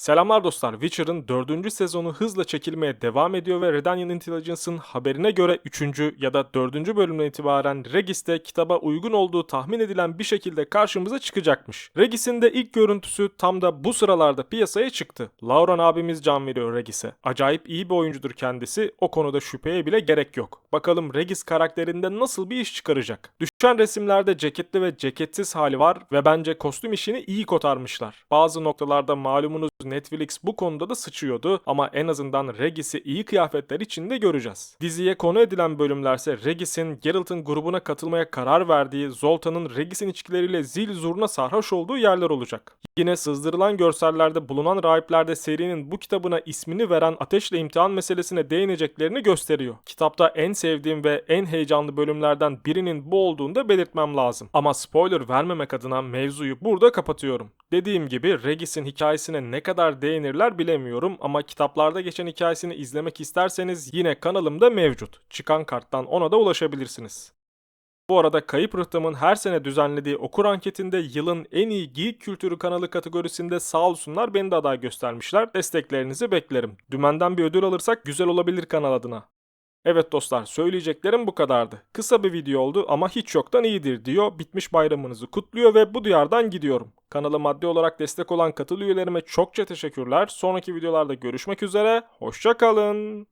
Selamlar dostlar. Witcher'ın 4. sezonu hızla çekilmeye devam ediyor ve Redanian Intelligence'ın haberine göre 3. ya da 4. bölümden itibaren Regis'te kitaba uygun olduğu tahmin edilen bir şekilde karşımıza çıkacakmış. Regis'in de ilk görüntüsü tam da bu sıralarda piyasaya çıktı. Lauren abimiz can veriyor Regis'e. Acayip iyi bir oyuncudur kendisi. O konuda şüpheye bile gerek yok. Bakalım Regis karakterinde nasıl bir iş çıkaracak. Düşen resimlerde ceketli ve ceketsiz hali var ve bence kostüm işini iyi kotarmışlar. Bazı noktalarda malumunuz Netflix bu konuda da sıçıyordu ama en azından Regis'i iyi kıyafetler içinde göreceğiz. Diziye konu edilen bölümlerse Regis'in Geralt'ın grubuna katılmaya karar verdiği, Zoltan'ın Regis'in içkileriyle zil zurna sarhoş olduğu yerler olacak. Yine sızdırılan görsellerde bulunan rahiplerde serinin bu kitabına ismini veren ateşle imtihan meselesine değineceklerini gösteriyor. Kitapta en sevdiğim ve en heyecanlı bölümlerden birinin bu olduğunu da belirtmem lazım. Ama spoiler vermemek adına mevzuyu burada kapatıyorum. Dediğim gibi Regis'in hikayesine ne kadar değinirler bilemiyorum ama kitaplarda geçen hikayesini izlemek isterseniz yine kanalımda mevcut. Çıkan karttan ona da ulaşabilirsiniz. Bu arada Kayıp Rıhtım'ın her sene düzenlediği okur anketinde yılın en iyi geek kültürü kanalı kategorisinde sağ olsunlar beni de aday göstermişler. Desteklerinizi beklerim. Dümenden bir ödül alırsak güzel olabilir kanal adına. Evet dostlar söyleyeceklerim bu kadardı. Kısa bir video oldu ama hiç yoktan iyidir diyor. Bitmiş bayramınızı kutluyor ve bu duyardan gidiyorum. Kanala maddi olarak destek olan katıl üyelerime çokça teşekkürler. Sonraki videolarda görüşmek üzere. Hoşçakalın.